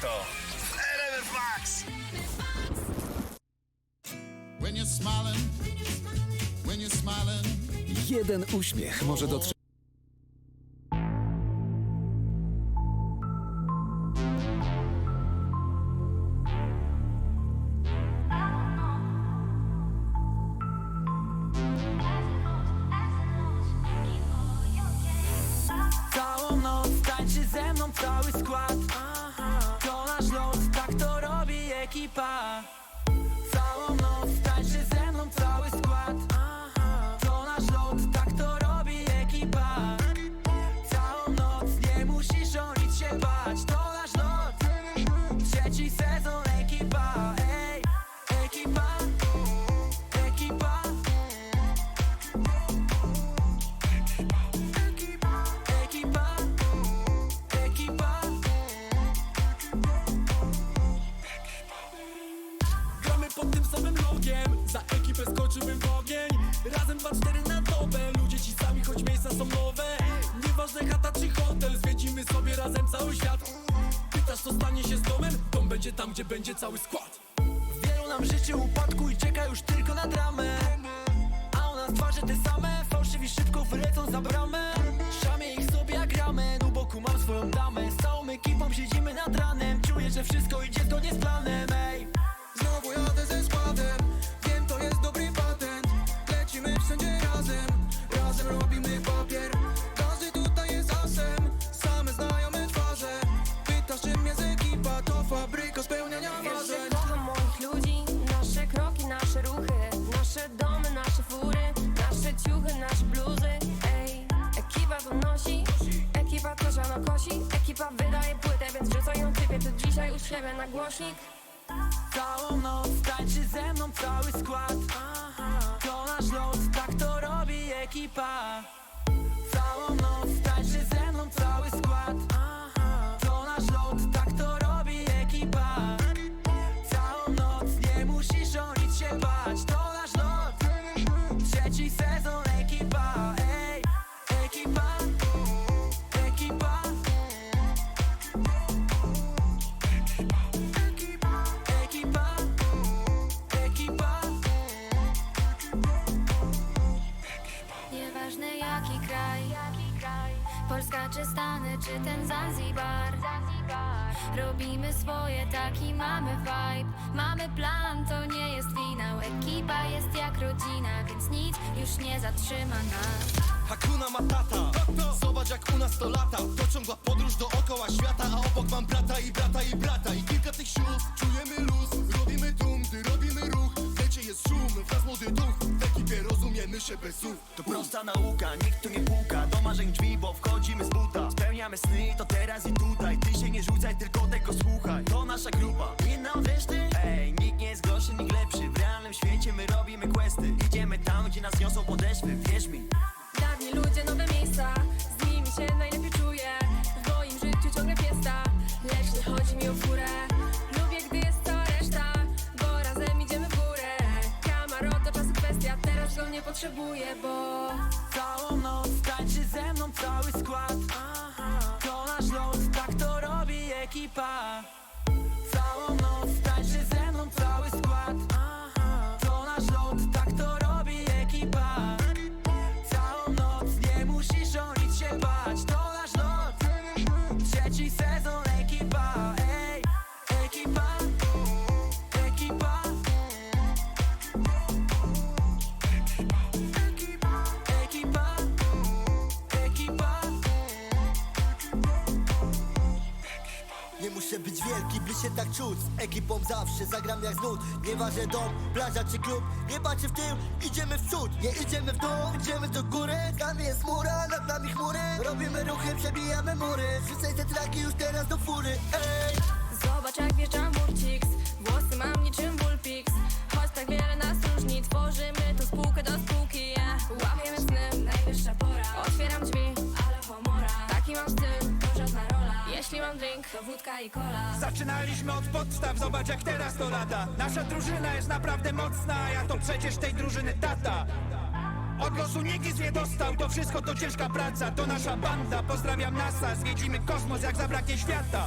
w RMF Max. When you're smiling, when you're smiling, Jeden uśmiech może dotrzeć. Robi są nowe. Nieważne chata czy hotel Zwiedzimy sobie razem cały świat. Pytasz co stanie się z domem? Dom będzie tam, gdzie będzie cały skład. Wielu nam życzy upadku i czeka już tylko na dramę. A u nas twarze te same. Fałszywi szybko wylecą za bramę. Szamie ich sobie jak ramen U boku mam swoją damę. Z całą ekipą siedzimy nad ranem. Czuję, że wszystko idzie głośnik. Całą noc tańczy ze mną cały skład. To nasz los, tak to robi ekipa. Całą noc tańczy ze mną cały skład. To nasz lot, tak to robi ekipa. Całą noc nie musisz o się bać. To nasz lot Trzeci sezon ekipa czy Stany, czy ten Zanzibar? Robimy swoje, taki mamy vibe. Mamy plan, to nie jest finał Ekipa jest jak rodzina, więc nic już nie zatrzyma nas. Hakuna Matata. Zobacz jak u nas to lata. To ciągła podróż dookoła świata A obok mam brata i brata i brata. I kilka tych sióstr Czujemy luz, robimy tłum, gdy robimy ruch. W lecie jest szum, wraz młody duch. W ekipie rozumiemy się bez słów. To prosta nauka, nikt tu nie puka. Do marzeń drzwi, bo wchodzimy sny, to teraz i tutaj. Ty się nie rzucaj, tylko tego słuchaj. To nasza grupa, nie potrzebuję, bo Całą noc tańczy ze mną cały skład. To nasz los, tak to robi ekipa wielki, by się tak czuć. Z ekipą zawsze zagram jak znud Nieważne dom, plaża czy klub Nie patrzę w tył, idziemy w przód Nie idziemy w dół, idziemy do góry Tam jest mura, nad nami chmury. Robimy ruchy, przebijamy mury. Wrzucaj te traki już teraz do fury Ej! Zobacz jak wjeżdżam drink, to wódka i Zaczynaliśmy od podstaw, zobacz jak teraz to lata. Nasza drużyna jest naprawdę mocna, a ja to przecież tej drużyny tata. Od losu nikt nic nie dostał, to wszystko to ciężka praca. To nasza banda, pozdrawiam NASA. Zwiedzimy kosmos jak zabraknie świata